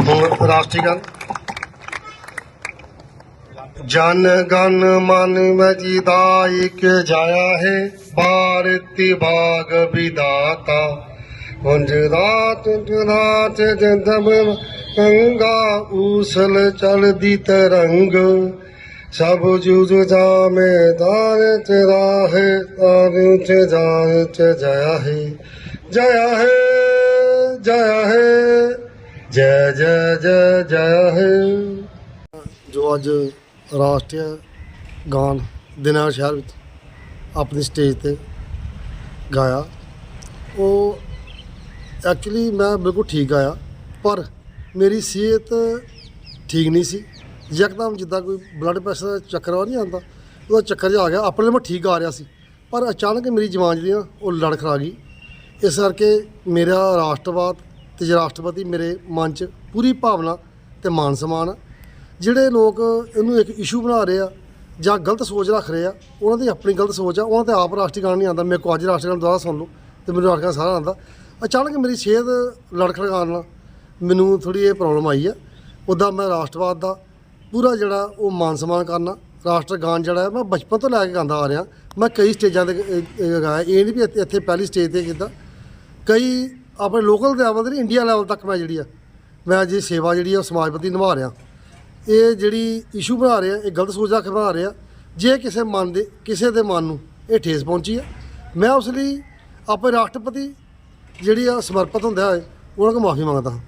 ਹੁਣ ਰਾਸ਼ਟਰੀਗਾਨ ਜਨ ਗਨ ਮਨ ਮਜਿਦਾਇਕ ਜਾਇਆ ਹੈ ਭਾਰਤੀ ਭਾਗ ਵਿਦਾਤਾ। ਵੰਜ ਰਾਤ ਰਾਤ ਜੰਦਮ ਗੰਗਾ, ਊਸਲ ਚਲਦੀ ਤਰੰਗ। ਸਭ ਜੁਜ ਜਾ ਦਾਰ ਚ ਰਾਹੇ ਤਾਰ ਚ ਜਾਰ ਚ ਜਇਆ ਹੈ। ਜਇਆ ਹੈ ਜਇਆ ਹੈ। ਜੈ ਜੈ ਜੈ ਜੈ ਹਿੰਦ ਜੋ ਅੱਜ ਰਾਸ਼ਟਰੀ ਗਾਨ ਦਿਨਾਰ ਸ਼ਹਿਰ ਵਿੱਚ ਆਪਣੀ ਸਟੇਜ ਤੇ ਗਾਇਆ, ਉਹ ਐਕਚੁਅਲੀ ਮੈਂ ਬਿਲਕੁਲ ਠੀਕ ਆਇਆ ਪਰ ਮੇਰੀ ਸਿਹਤ ਠੀਕ ਨਹੀਂ ਸੀ। ਯਕਦਮ ਜਿੱਦਾਂ ਕੋਈ ਬਲੱਡ ਪ੍ਰੈਸ਼ਰ ਦਾ ਚੱਕਰ ਆ ਨਹੀਂ ਆਉਂਦਾ, ਉਹਦਾ ਚੱਕਰ ਜਿਹਾ ਆ ਗਿਆ। ਆਪਣੇ ਲਈ ਮੈਂ ਠੀਕ ਆ ਰਿਹਾ ਸੀ, ਪਰ ਅਚਾਨਕ ਮੇਰੀ ਜਵਾਨ ਜਿਹੜੀ ਨਾ ਉਹ ਲੜ ਖਰਾ ਗਈ। ਇਸ ਕਰਕੇ ਮੇਰਾ ਰਾਸ਼ਟਰਵਾਦ ਤੇ ਰਾਸ਼ਟਰਪਤੀ ਮੇਰੇ ਮਨ 'ਚ ਪੂਰੀ ਭਾਵਨਾ ਤੇ ਮਾਨ ਸਮਾਨ ਜਿਹੜੇ ਲੋਕ ਇਹਨੂੰ ਇੱਕ ਇਸ਼ੂ ਬਣਾ ਰਹੇ ਆ ਜਾਂ ਗਲਤ ਸੋਚ ਰੱਖ ਰਹੇ ਆ, ਉਹਨਾਂ ਦੀ ਆਪਣੀ ਗਲਤ ਸੋਚ ਆ, ਉਹਨਾਂ ਤੇ ਆਪ ਰਾਸ਼ਟਰੀ ਗਾਣ ਨਹੀਂ ਆਉਂਦਾ। ਮੇਰੇ ਕੋਲ ਅੱਜ ਰਾਸ਼ਟਰੀ ਗਾਣ ਦੁਬਾਰਾ ਸੁਣ ਲਓ ਤੇ ਮੈਨੂੰ ਰਾਸ਼ਟਰੀ ਗਾਣ ਸਾਰਾ ਆਉਂਦਾ। ਅਚਾਨਕ ਮੇਰੀ ਸਿਹਤ ਲੜਖੜਾਉਣ ਨਾਲ ਮੈਨੂੰ ਥੋੜੀ ਇਹ ਪ੍ਰੋਬਲਮ ਆਈ ਆ। ਉੱਦਾਂ ਮੈਂ ਰਾਸ਼ਟਰਵਾਦ ਦਾ ਪੂਰਾ ਜਿਹੜਾ ਉਹ ਮਾਨ ਸਨਮਾਨ ਕਰਨਾ, ਰਾਸ਼ਟਰ ਗਾਨ ਜਿਹੜਾ ਮੈਂ ਬਚਪਨ ਤੋਂ ਲੈ ਕੇ ਗਾਉਂਦਾ ਆ ਰਿਹਾ। ਮੈਂ ਕਈ ਸਟੇਜਾਂ ਤੇ ਗਾਇਆ। ਇਹ ਨਹੀਂ ਵੀ ਇੱਥੇ ਇੱਥੇ ਪਹਿਲੀ ਸਟੇਜ ਤੇ ਕੀਤਾ। ਕਈ ਆਪਣੇ ਲੋਕਲ ਲੈਵਲ ਤੇ ਨਹੀਂ ਇੰਡੀਆ ਲੈਵਲ ਤੱਕ ਮੈਂ ਜਿਹੜੀ ਆ, ਮੈਂ ਅੱਜ ਇਹ ਸੇਵਾ ਜਿਹੜੀ ਆ ਉਹ ਸਮਾਜ ਪ੍ਰਤੀ ਨਿਭਾ ਰਿਹਾ। ਇਹ ਜਿਹੜੀ ਇਸ਼ੂ ਬਣਾ ਰਿਹਾ ਇਹ ਗਲਤ ਸੋਚ ਰੱਖ ਬਣਾ ਰਿਹਾ ਜੇ ਕਿਸੇ ਮਨ ਦੇ, ਕਿਸੇ ਦੇ ਮਨ ਨੂੰ ਇਹ ਠੇਸ ਪਹੁੰਚੀ ਆ, ਮੈਂ ਉਸ ਲਈ ਆਪਣੇ ਰਾਸ਼ਟਰਪਤੀ ਜਿਹੜੀ ਆ ਸਮਰਪਿਤ ਹੁੰਦਾ ਹੈ ਉਹਨਾਂ ਕੋਲ ਮਾਫੀ ਮੰਗਦਾ ਹਾਂ।